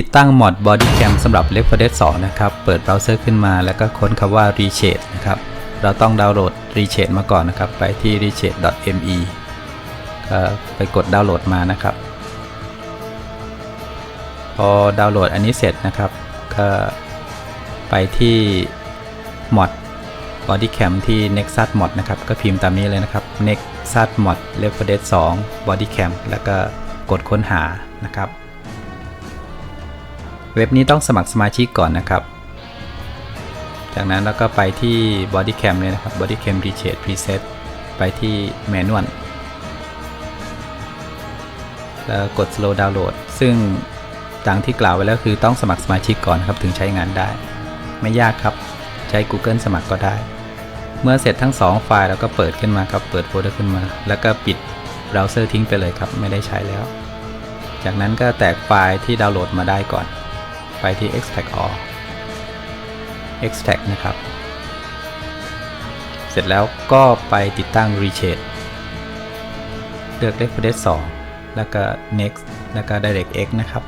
ติดตั้ง mod body cam สำหรับ Left 4 Dead 2 นะครับ เปิดเบราว์เซอร์ขึ้นมาแล้วก็ค้นคำว่า reshade นะครับ เราต้องดาวน์โหลด reshade มาก่อนนะครับ ไปที่ reshade.me ก็ไปกดดาวน์โหลดมานะครับ พอดาวน์โหลดอันนี้เสร็จนะครับ ก็ไปที่ mod body cam ที่ nexus mod นะครับ ก็พิมพ์ตามนี้เลยนะครับ nexus mod left 4 dead 2 body cam แล้วก็กดค้นหานะครับ เว็บนี้ต้องสมัครสมาชิกก่อนนะครับ จากนั้นเราก็ไปที่ body cam เลยนะครับ body cam reshade preset ไปที่ manual แล้วกด slow download ซึ่งดังที่กล่าวไว้แล้วคือต้องสมัครสมาชิกก่อนครับถึงใช้งานได้ ไม่ยากครับใช้ Google สมัครก็ได้ เมื่อเสร็จทั้ง 2 ไฟล์แล้วก็เปิดขึ้นมาครับเปิดโฟลเดอร์ขึ้นมา แล้วก็ปิดเบราว์เซอร์ทิ้งไปเลยครับไม่ได้ใช้แล้ว จากนั้นก็แตกไฟล์ที่ดาวน์โหลดมาได้ก่อน ไปที่ extract all extract นะครับ เสร็จแล้วก็ไปติดตั้ง reshade เลือก Left 4 Dead 2แล้วก็ next แล้วก็ DirectX นะครับ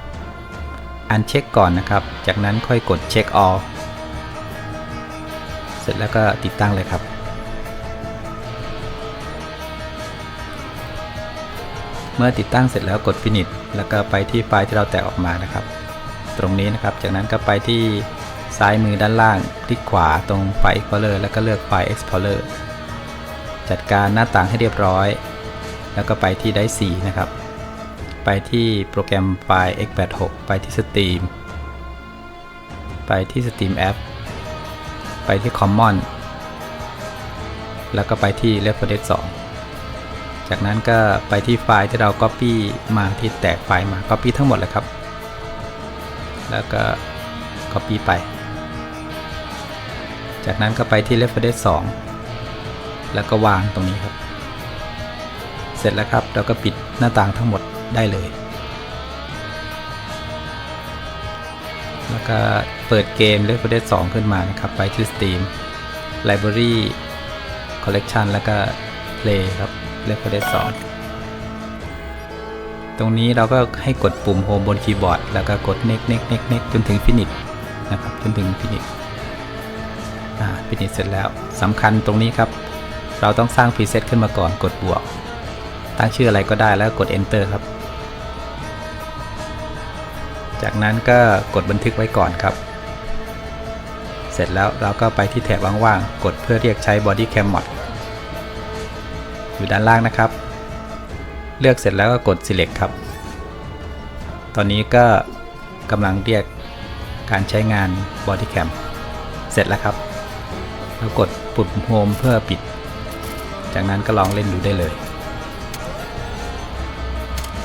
อันเช็คก่อนนะครับ จากนั้นค่อยกด check all เสร็จแล้วก็ติดตั้งเลยครับเมื่อติดตั้งเสร็จแล้วกด finish แล้วก็ไปที่ไฟล์ที่เราแตกออกมานะครับ ตรงนี้นะครับ จากนั้นก็ไปที่ซ้ายมือด้านล่าง คลิกขวาตรงไฟล์ Explorer แล้วก็เลือกไฟล์ Explorer จัดการหน้าต่างให้เรียบร้อย แล้วก็ไปที่ได้4นะครับ ไปที่โปรแกรมไฟล์ x86 ไปที่ Steam ไปที่ Steam App ไปที่ Common แล้วก็ไปที่ Left 4 Dead 2จากนั้นก็ไปที่ไฟล์ที่เรา Copy มาที่แตกไฟล์มา Copy ทั้งหมดเลยครับ แล้วก็ Copy ไป จากนั้นก็ไปที่ Left 4 Dead 2แล้วก็วางตรงนี้ครับ เสร็จแล้วครับเราก็ปิดหน้าต่างทั้งหมดได้เลย แล้วก็เปิดเกม Left 4 Dead 2ขึ้นมานะครับ ไปที่ Steam Library Collection แล้วก็ Play ครับ Left 4 Dead 2 ตรงนี้เราก็ให้กดปุ่ม Home บนคีย์บอร์ดแล้วก็กด Next Next Next Next จนถึง Finish นะครับจนถึง Finish อ่า Finish เสร็จแล้วสำคัญตรงนี้ครับ เราต้องสร้าง preset ขึ้นมาก่อนกดบวก ตั้งชื่ออะไรก็ได้แล้วกด enter ครับ จากนั้นก็กดบันทึกไว้ก่อนครับ เสร็จแล้วเราก็ไปที่แถบว่างๆ กดเพื่อเรียกใช้ body cam mod อยู่ด้านล่างนะครับ เลือกเสร็จแล้วก็กด select ครับ ตอนนี้ก็กำลังเรียกการใช้งาน body cam เสร็จแล้วครับ แล้วกดปุ่ม home เพื่อปิด จากนั้นก็ลองเล่นดูได้เลย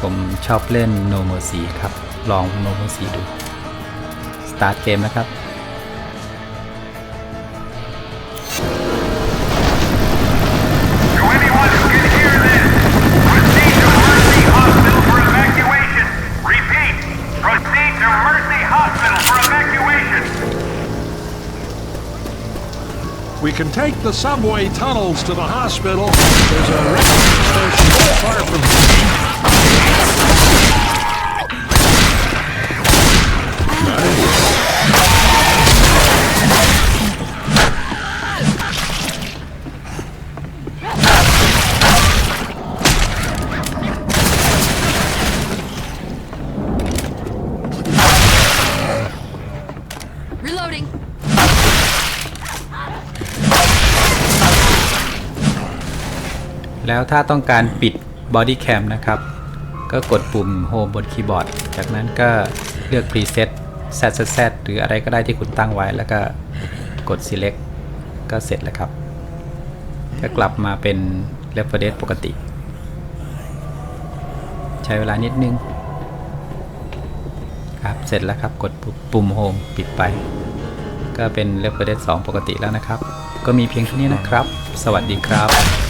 ผมชอบเล่น No Mercy ครับ ลอง No Mercy ดู Start เกมนะครับ to Mercy Hospital for evacuation. We can take the subway tunnels to the hospital. There's a rescue station not far from here. Reloading. แล้วถ้าต้องการปิด Body Cam นะครับ ก็กดปุ่ม Home บนคีย์บอร์ด จากนั้นก็เลือก Preset ZZZ หรืออะไรก็ได้ที่คุณตั้งไว้ แล้วก็กด Select ก็เสร็จแล้วครับ ก็กลับมาเป็น Left 4 Dead ปกติ ใช้เวลานิดนึง ครับ เสร็จแล้วครับ กดปุ่ม Home ปิดไป ก็เป็น Left 4 Dead 2ปกติแล้วนะครับ ก็มีเพียงเท่านี้นะครับ สวัสดีครับ